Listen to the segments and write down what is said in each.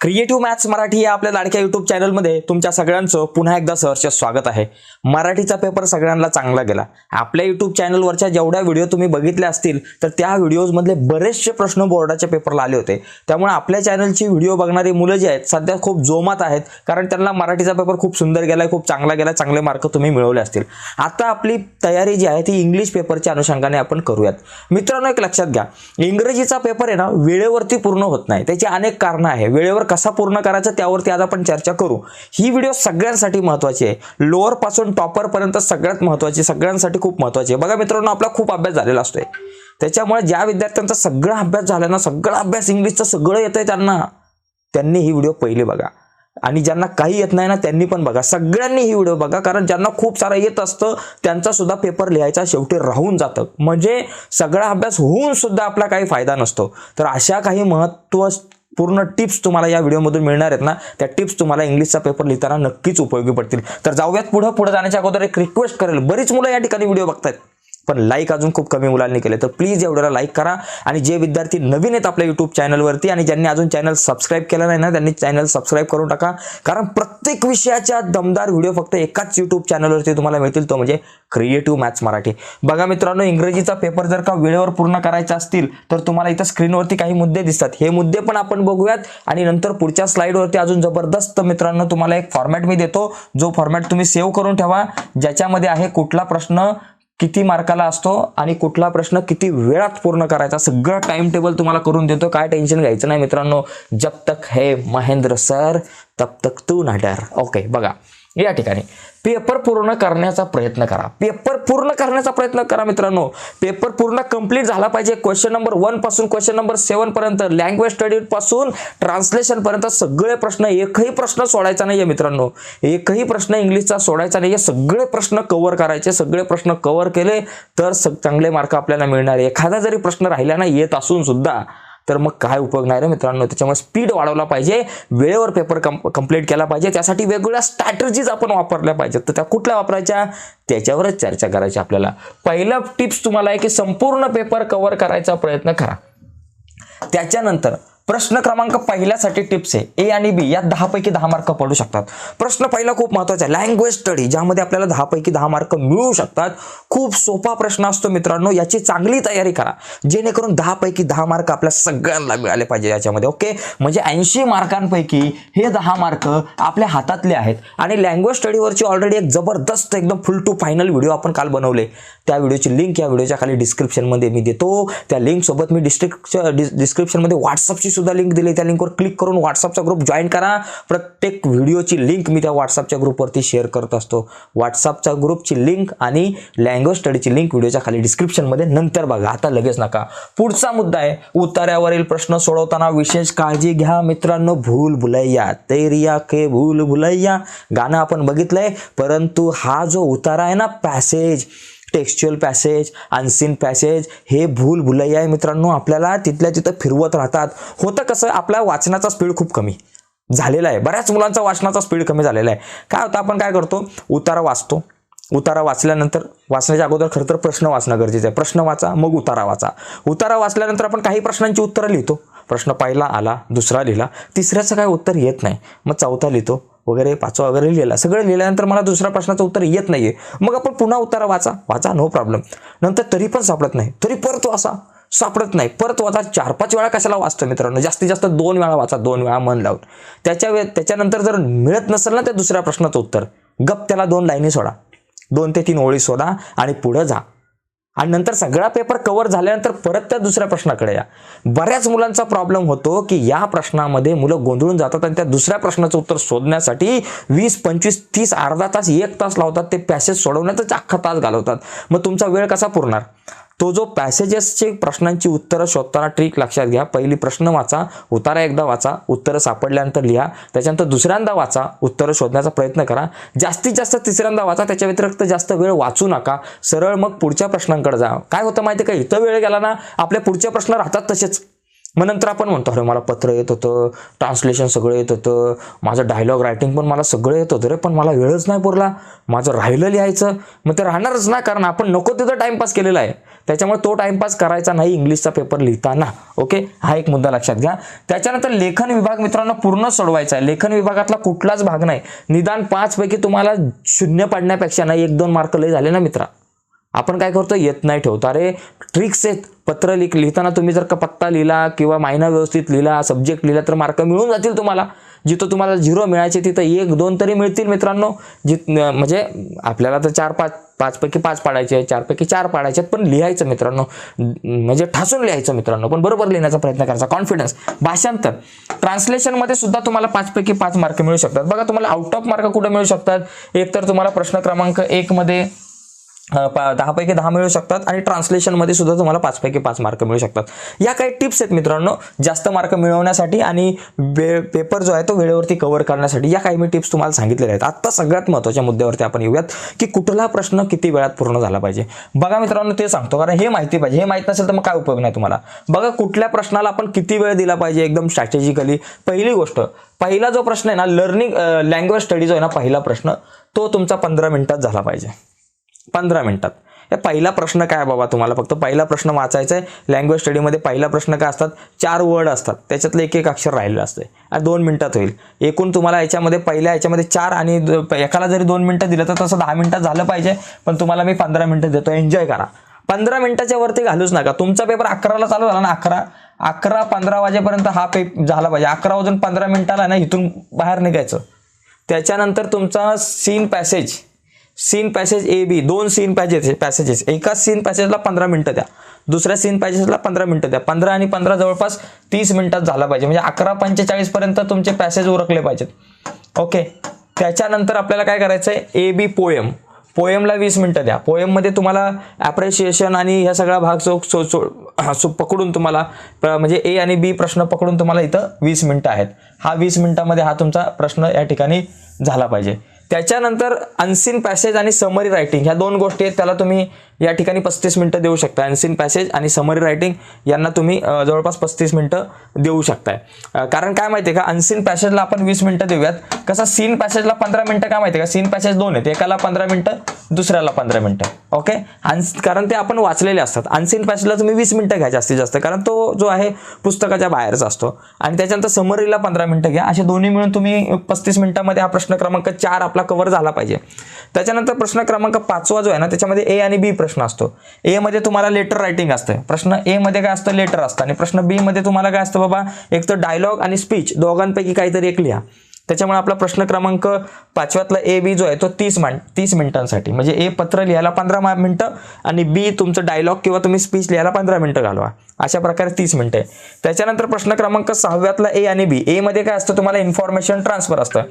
Creative maths Marathi या आपल्या लाडक्या युट्यूब चॅनलमध्ये तुमच्या सगळ्यांचं पुन्हा एकदा सहर्ष स्वागत आहे. मराठीचा पेपर सगळ्यांना चांगला गेला. आपल्या युट्यूब चॅनलवरच्या जेवढ्या व्हिडिओ तुम्ही बघितले असतील तर त्या व्हिडिओजमधले बरेचसे प्रश्न बोर्डाच्या पेपरला आले होते. त्यामुळे आपल्या चॅनलची व्हिडिओ बघणारी मुलं जी आहेत सध्या खूप जोमात आहेत कारण त्यांना मराठीचा पेपर खूप सुंदर गेला खूप चांगला गेला चांगले मार्क तुम्ही मिळवले असतील. आता आपली तयारी जी आहे ती इंग्लिश पेपरच्या अनुषंगाने आपण करूयात. मित्रांनो एक लक्षात घ्या. इंग्रजीचा पेपर आहे ना वेळेवरती पूर्ण होत नाही. त्याची अनेक कारणं आहे. वेळेवर कसा पूर्ण करायचा त्यावरती आज आपण चर्चा करू. ही व्हिडिओ सगळ्यांसाठी महत्वाची आहे. लोअरपासून टॉपर पर्यंत सगळ्यात महत्वाची सगळ्यांसाठी खूप महत्वाची आहे. बघा मित्रांनो आपला खूप अभ्यास झालेला असतोय. त्याच्यामुळे ज्या विद्यार्थ्यांचा सगळा अभ्यास झाला ना सगळा अभ्यास इंग्लिशचं सगळं येतंय त्यांना. त्यांनी ही व्हिडिओ पहिले बघा. आणि ज्यांना काही येत नाही ना त्यांनी पण बघा. सगळ्यांनी ही व्हिडिओ बघा. कारण ज्यांना खूप सारं येत असतं त्यांचा सुद्धा पेपर लिहायचा शेवटी राहून जातं. म्हणजे सगळा अभ्यास होऊन सुद्धा आपला काही फायदा नसतो. तर अशा काही महत्त्व पूर्ण टिप्स तुम्हाला या व्हिडिओमधून मिळणार आहेत ना त्या टिप्स तुम्हाला इंग्लिशचा पेपर लिहिताना नक्कीच उपयोगी पडतील. तर जाऊयात पुढं. पुढे जाण्याच्या अगोदर एक रिक्वेस्ट करेल. बरीच मुलं या ठिकाणी व्हिडिओ बघतात पण लाईक अजून खूप कमी मुलांनी केले. तर प्लीज एवढ्याला लाईक करा. आणि जे विद्यार्थी नवीन आहेत आपल्या युट्यूब चॅनलवरती आणि ज्यांनी अजून चॅनल सबस्क्राईब केलं नाही ना त्यांनी चॅनल सबस्क्राईब करून टाका. कारण प्रत्येक विषयाच्या दमदार व्हिडिओ फक्त एकाच युट्यूब चॅनलवरती तुम्हाला मिळतील. तो म्हणजे क्रिएटिव्ह मॅथ्स मराठी. बघा मित्रांनो इंग्रजीचा पेपर जर का वेळेवर पूर्ण करायचा असतील तर तुम्हाला इथं स्क्रीनवरती काही मुद्दे दिसतात. हे मुद्दे पण आपण बघूयात. आणि नंतर पुढच्या स्लाईडवरती अजून जबरदस्त मित्रांनो तुम्हाला एक फॉर्मॅट मी देतो. जो फॉर्मॅट तुम्ही सेव्ह करून ठेवा. ज्याच्यामध्ये आहे कुठला प्रश्न किती मार्काला असतो आणि कुठला प्रश्न किती वेळात पूर्ण करायचा सगळं टाइम टेबल तुम्हाला करून देतो. काय टेन्शन घ्यायचं नाही मित्रांनो. जब तक है महेंद्र सर तब तक तू ना ओके बघा. या ठिकाणी. पेपर पूर्ण करण्याचा प्रयत्न करा. पेपर पूर्ण करण्याचा प्रयत्न करा मित्रांनो. पेपर पूर्ण कंप्लीट झाला पाहिजे. क्वेश्चन नंबर वनपासून क्वेश्चन नंबर सेवन पर्यंत लँग्वेज स्टडी पासून ट्रान्सलेशन पर्यंत सगळे प्रश्न एकही प्रश्न सोडायचा नाहीये मित्रांनो. एकही प्रश्न इंग्लिशचा सोडायचा नाहीये. सगळे प्रश्न कव्हर करायचे सगळे प्रश्न कव्हर केले तर चांगले मार्क आपल्याला मिळणार. एखादा जरी प्रश्न राहिला ना येत असून सुद्धा तर मग काय उपयोग नाही रे मित्रांनो? त्याच्यामुळे स्पीड वाढवला पाहिजे. वेळेवर पेपर कंप्लीट केला पाहिजे. त्यासाठी वेगवेगळ्या स्ट्रॅटर्जीज आपण वापरल्या पाहिजेत. तर त्या कुठल्या वापरायच्या? त्याच्यावरच चर्चा करायची आपल्याला. पहिला टिप्स तुम्हाला आहे की संपूर्ण पेपर कव्हर करायचा प्रयत्न करा. त्याच्यानंतर प्रश्न क्रमांक पहिल्यासाठी टिप्स आहे. ए आणि बी या दहा पैकी दहा मार्क पडू शकतात. प्रश्न पहिला खूप महत्त्वाचा आहे. लँग्वेज स्टडी ज्यामध्ये आपल्याला दहा पैकी दहा मार्क मिळू शकतात. खूप सोपा प्रश्न असतो मित्रांनो. याची चांगली तयारी करा. जेणेकरून दहा पैकी दहा मार्क आपल्या सगळ्यांना मिळाले पाहिजे याच्यामध्ये ओके? म्हणजे ऐंशी मार्कांपैकी हे दहा मार्क आपल्या हातातले आहेत. आणि लँग्वेज स्टडीवरची ऑलरेडी एक जबरदस्त एकदम फुल टू फायनल व्हिडिओ आपण काल बनवले. त्या व्हिडिओची लिंक या व्हिडिओच्या खाली डिस्क्रिप्शनमध्ये मी देतो. त्या लिंकसोबत मी डिस्ट्रिक्ट डिस्क्रिप्शनमध्ये व्हॉट्सअपची सुद्धा लिंक दिली. त्या लिंकवर क्लिक करून व्हॉट्सअपचा ग्रुप जॉईन करा. प्रत्येक व्हिडिओची लिंक मी त्या व्हॉट्सअपच्या ग्रुपवरती शेअर करत असतो. व्हॉट्सअपच्या ग्रुपची लिंक आणि लँग्वेज स्टडीची लिंक व्हिडिओच्या खाली डिस्क्रिप्शनमध्ये नंतर बघा. आता लगेच नका. पुढचा मुद्दा आहे. उतार्यावरील प्रश्न सोडवताना विशेष काळजी घ्या. मित्रांनो भूल भुलैया. तेरिया के भूल भुलैया. गाणं आपण बघितलंय. परंतु हा जो उतारा आहे ना passage textual passage unseen passage हे भूल भुलैया आहे मित्रांनो आपल्याला तिथल्या तिथं फिरवत राहतात. होतं कसं आपला वाचनाचा स्पीड खूप कमी झालेला आहे. बऱ्याच मुलांचा वाचनाचा स्पीड कमी झालेला आहे. काय होतं आपण काय करतो? उतारा वाचतो. उतारा वाचल्यानंतर वाचण्याच्या अगोदर खरं तर प्रश्न वाचणं गरजेचं आहे. प्रश्न वाचा मग उतारा वाचा. उतारा वाचल्यानंतर आपण काही प्रश्नांची उत्तरं लिहितो. प्रश्न पहिला आला दुसरा लिहिला. तिसऱ्याचं काय उत्तर येत नाही. मग चौथा लिहितो. वगैरे पाचवा वगैरे लिहिला सगळं लिहिल्यानंतर मला दुसऱ्या प्रश्नाचं उत्तर येत नाहीये. मग आपण पुन्हा उत्तर वाचा. वाचा नो प्रॉब्लेम नंतर तरी पण सापडत नाही. तरी परत वाचा. सापडत नाही. परत वाचा. चार पाच वेळा कशाला वाचतो मित्रांनो? जास्तीत जास्त दोन वेळा वाचा. दोन वेळा मन लावून. त्याच्या वे त्याच्यानंतर जर मिळत नसेल ना त्या दुसऱ्या प्रश्नाचं उत्तर गप त्याला दोन लाईनी सोडा. दोन ते तीन ओळी सोडा आणि पुढं जा. आणि नंतर सगळा पेपर कव्हर झाल्यानंतर परत त्या दुसऱ्या प्रश्नाकडे या. बऱ्याच मुलांचा प्रॉब्लेम होतो की या प्रश्नामध्ये मुलं गोंधळून जातात आणि त्या दुसऱ्या प्रश्नाचं उत्तर शोधण्यासाठी वीस पंचवीस तीस अर्धा तास एक तास लावतात ते पॅसेज सोडवण्यातच अख्खा तास घालवतात. मग तुमचा वेळ कसा पुरणार? तो जो पॅसेजेसचे प्रश्नांची उत्तरं शोधताना ट्रिक लक्षात घ्या. पहिली प्रश्न वाचा उतारा एकदा वाचा उत्तरं सापडल्यानंतर लिहा. त्याच्यानंतर दुसऱ्यांदा वाचा उत्तरं शोधण्याचा प्रयत्न करा. जास्तीत जास्त तिसऱ्यांदा वाचा त्याच्या व्यतिरिक्त जास्त वेळ वाचू नका. सरळ मग पुढच्या प्रश्नांकडे जा. काय होतं माहिती आहे का? इथं वेळ गेला ना आपल्या पुढच्या प्रश्न राहतात तसेच. मग नंतर आपण म्हणतो अरे मला पत्र येत होतं ट्रान्सलेशन सगळं येत होतं माझं डायलॉग रायटिंग पण मला सगळं येत होतं रे पण मला वेळच नाही पुरला. माझं राहिलं लिहायचं. मग ते राहणारच ना कारण आपण नको तिथं टाइमपास केलेला आहे. त्याच्यामुळे तो टाइमपास करायचा नाही इंग्लिशचा पेपर लिहिताना. ओके हा एक मुद्दा लक्षात घ्या. त्याच्यानंतर लेखन विभाग मित्रांनो पूर्ण सोडवायचा आहे. लेखन विभागातला कुठलाच भाग नाही. निदान पाच पैकी तुम्हाला शून्य पडण्यापेक्षा नाही एक दोन मार्क लय झाले ना मित्रा? आपण काय करतो? येत नाही ठेवतो. अरे ट्रिक्स आहेत. पत्र लिख लिहिताना तुम्ही जर का पत्ता लिहिला किंवा मायना व्यवस्थित लिहिला सब्जेक्ट लिहिला तर मार्क मिळून जातील तुम्हाला. जिथं तुम्हाला झिरो मिळायचे तिथं एक दोन तरी मिळतील मित्रांनो. जित म्हणजे आपल्याला तर चार पाच पाचपैकी पाच पाडायचे आहेत चारपैकी चार पाडायचे आहेत पण लिहायचं मित्रांनो म्हणजे ठासून लिहायचं मित्रांनो पण बरोबर लिहिण्याचा प्रयत्न करायचा. कॉन्फिडन्स भाषांतर. ट्रान्सलेशनमध्ये सुद्धा तुम्हाला पाचपैकी पाच मार्क मिळू शकतात. बघा तुम्हाला आउट ऑफ मार्क कुठं मिळू शकतात? एक तर तुम्हाला प्रश्न क्रमांक एकमध्ये दहापैकी दहा मिळू शकतात आणि ट्रान्सलेशनमध्ये सुद्धा तुम्हाला पाचपैकी पाच मार्क मिळू शकतात. या काही टिप्स आहेत मित्रांनो जास्त मार्क मिळवण्यासाठी आणि वे पेपर जो आहे तो वेळेवरती कव्हर करण्यासाठी. या काही मी टिप्स तुम्हाला सांगितलेल्या आहेत. आत्ता सगळ्यात महत्त्वाच्या मुद्द्यावरती आपण येऊयात की कुठला प्रश्न किती वेळात पूर्ण झाला पाहिजे. बघा मित्रांनो ते सांगतो कारण हे माहिती पाहिजे. हे माहीत नसेल तर मग काय उपयोग नाही तुम्हाला. बघा कुठल्या प्रश्नाला आपण किती वेळ दिला पाहिजे एकदम स्ट्रॅटेजिकली पहिली गोष्ट पहिला जो प्रश्न आहे ना लर्निंग लँग्वेज स्टडी जो आहे ना पहिला प्रश्न तो तुमचा पंधरा मिनिटात झाला पाहिजे. पंधरा मिनिटात. हे पहिला प्रश्न काय बाबा तुम्हाला? फक्त पहिला प्रश्न वाचायचा आहे. लँग्वेज स्टडीमध्ये पहिला प्रश्न काय असतात? चार वर्ड असतात. त्याच्यातलं एक एक अक्षर राहिलेलं असते आणि दोन मिनिटात होईल. एकूण तुम्हाला याच्यामध्ये पहिल्या याच्यामध्ये चार आणि द- एकाला जरी दोन मिनटं दिलं तर तसं दहा मिनटात झालं पाहिजे. पण तुम्हाला मी पंधरा मिनटं देतो. एन्जॉय करा. पंधरा मिनटाच्या वरती घालूच नका. तुमचा पेपर अकराला चालू झाला ना? अकरा. अकरा पंधरा वाजेपर्यंत हा पे झाला पाहिजे. अकरा वाजून पंधरा मिनिटाला ना? इथून बाहेर निघायचं. त्याच्यानंतर तुमचा scene passage scene passage A B दोन सीन पॅसेज पॅसेजेस. एका सीन पॅसेजला पंधरा मिनटं द्या. दुसऱ्या सीन पॅसेजला पंधरा मिनटं द्या. पंधरा आणि पंधरा जवळपास तीस मिनिटात झाला पाहिजे. म्हणजे अकरा पंचेचाळीस पर्यंत तुमचे पॅसेज उरकले पाहिजेत. ओके. त्याच्यानंतर आपल्याला काय करायचं आहे ए बी पोएम पोएमला वीस मिनटं द्या. पोएममध्ये तुम्हाला ॲप्रिशिएशन आणि ह्या सगळा भाग सो सो सो सो पकडून तुम्हाला म्हणजे ए आणि बी प्रश्न पकडून तुम्हाला इथं वीस मिनटं आहेत. हा वीस मिनिटामध्ये हा तुमचा प्रश्न या ठिकाणी झाला पाहिजे. त्याच्यानंतर अनसीन पॅसेज आणि समरी रायटिंग ह्या दोन गोष्टी आहेत त्याला तुम्ही या ठिकाणी पस्तीस मिनटं देऊ शकता अनसीन पॅसेज आणि समरी रायटिंग यांना तुम्ही जवळपास पस्तीस मिनटं देऊ शकताय. कारण काय माहिती आहे का अनसीन पॅसेजला आपण वीस मिनटं देऊयात. कसं? सीन पॅसेजला पंधरा मिनटं काय माहिती आहे का? सीन पॅसेज दोन आहेत. एकाला पंधरा मिनटं दुसऱ्याला पंधरा मिनटं. ओके अनस कारण ते आपण वाचलेले असतात. अनसीन पॅसेजला तुम्ही वीस मिनटं घ्या जास्तीत जास्त. कारण तो जो आहे पुस्तकाच्या बाहेरचा असतो. आणि त्याच्यानंतर समरीला पंधरा मिनटं घ्या. असे दोन्ही मिळून तुम्ही पस्तीस मिनटामध्ये हा प्रश्न क्रमांक चार आपला कव्हर झाला पाहिजे. त्याच्यानंतर प्रश्न क्रमांक पाचवा जो आहे ना त्याच्यामध्ये ए आणि बी प्रश्न असतो. एमध्ये तुम्हाला लेटर रायटिंग असतं प्रश्न एमध्ये काय असतं? लेटर असतं. आणि प्रश्न बीमध्ये तुम्हाला काय असतं बाबा? एक तर डायलॉग आणि स्पीच दोघांपैकी काहीतरी एक लिहा. त्याच्यामुळे आपला प्रश्न क्रमांक पाचव्यातला ए बी जो आहे तो तीस मान तीस मिनिटांसाठी. म्हणजे ए पत्र लिहायला पंधरा मिनटं आणि बी तुमचं डायलॉग किंवा तुम्ही स्पीच लिहायला पंधरा मिनटं घालवा. अशा प्रकारे तीस मिनटं आहे. त्याच्यानंतर प्रश्न क्रमांक सहाव्यातला ए आणि बी. एमध्ये काय असतं? तुम्हाला इन्फॉर्मेशन ट्रान्सफर असतं.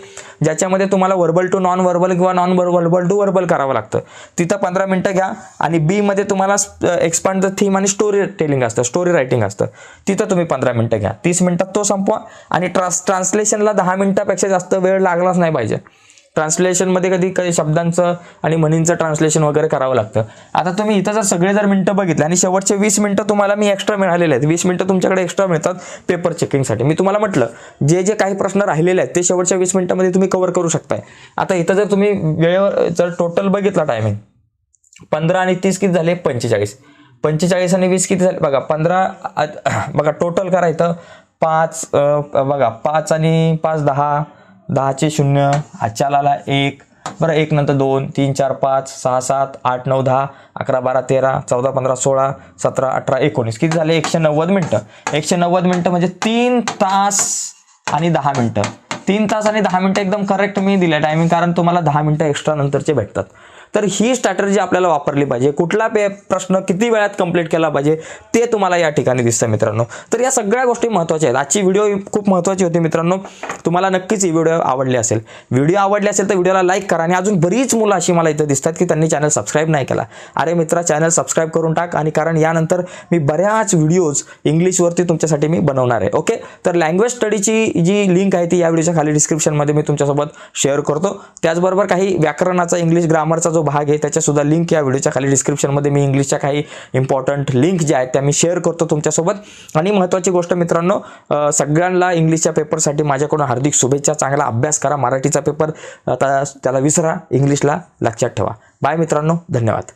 ज्याच्यामध्ये तुम्हाला वर्बल टू नॉन वर्बल किंवा नॉन वर्बल टू वर्बल करावं लागतं. तिथं पंधरा मिनटं घ्या आणि बीमध्ये तुम्हाला एक्सपांड द थीम आणि स्टोरी टेलिंग असतं. स्टोरी रायटिंग असतं. तिथं तुम्ही पंधरा मिनटं घ्या. तीस मिनटात तो संपवा आणि ट्रान्स ट्रान्सलेशनला दहा मिनटापेक्षा जास्त वेळ लागलाच नाही पाहिजे. ट्रान्सलेशनमध्ये कधी कधी शब्दांचं आणि म्हणींचं ट्रान्सलेशन वगैरे करावं लागतं. आता तुम्ही इथं जर सगळे जर मिनटं बघितले आणि शेवटचे वीस मिनटं तुम्हाला मी एक्स्ट्रा मिळालेले आहेत. वीस मिनटं तुमच्याकडे एक्स्ट्रा मिळतात पेपर चेकिंगसाठी मी तुम्हाला म्हटलं जे जे काही प्रश्न राहिलेले आहेत ते शेवटच्या वीस मिनटामध्ये तुम्ही कव्हर करू शकताय. आता इथं जर तुम्ही वेळेवर जर टोटल बघितला टायमिंग पंधरा आणि तीस किती झाले? पंचेचाळीस. पंचेचाळीस आणि वीस किती झाले? बघा पंधरा बघा टोटल करायचं पाच बघा पाच आणि पाच दहा दहाचे शून्य आजच्याला एक. बरं एक नंतर दोन तीन चार पाच सहा सात आठ नऊ दहा अकरा बारा तेरा चौदा पंधरा सोळा सतरा अठरा एकोणीस. किती झाले? एकशे नव्वद मिनटं. एकशे नव्वद मिनटं म्हणजे तीन तास आणि दहा मिनटं. तीन तास आणि दहा मिनटं एकदम करेक्ट मी दिलं टायमिंग कारण तुम्हाला दहा मिनटं एक्स्ट्रा नंतरचे भेटतात. तर ही स्ट्रॅटर्जी आपल्याला वापरली पाहिजे. कुठला पे प्रश्न किती वेळात कंप्लीट केला पाहिजे ते तुम्हाला या ठिकाणी दिसतं मित्रांनो. तर या सगळ्या गोष्टी महत्त्वाच्या आहेत. आजची व्हिडिओ खूप महत्त्वाची होती मित्रांनो. तुम्हाला नक्कीच ही व्हिडिओ आवडली असेल. व्हिडिओ आवडली असेल तर व्हिडिओला लाईक करा आणि अजून बरीच मुलं अशी मला इथं दिसतात की त्यांनी चॅनल सबस्क्राईब नाही केला. अरे मित्रा चॅनल सबस्क्राईब करून टाक आणि कारण यानंतर मी बऱ्याच व्हिडिओज इंग्लिशवरती तुमच्यासाठी मी बनवणार आहे. ओके तर लँग्वेज स्टडीची जी लिंक आहे ती या व्हिडिओच्या खाली डिस्क्रिप्शनमध्ये मी तुमच्यासोबत शेअर करतो. त्याचबरोबर काही व्याकरणाचा इंग्लिश ग्रामरचा जो भाग आहे त्याच्यासुद्धा लिंक या व्हिडिओच्या खाली डिस्क्रिप्शनमध्ये मी इंग्लिशच्या काही इम्पॉर्टंट लिंक ज्या आहेत त्या मी शेअर करतो तुमच्यासोबत. आणि महत्त्वाची गोष्ट मित्रांनो सगळ्यांना इंग्लिशच्या पेपरसाठी माझ्याकडून हार्दिक शुभेच्छा चांगला अभ्यास करा मराठीचा पेपर आता त्याला विसरा इंग्लिशला लक्षात ठेवा. बाय मित्रांनो धन्यवाद.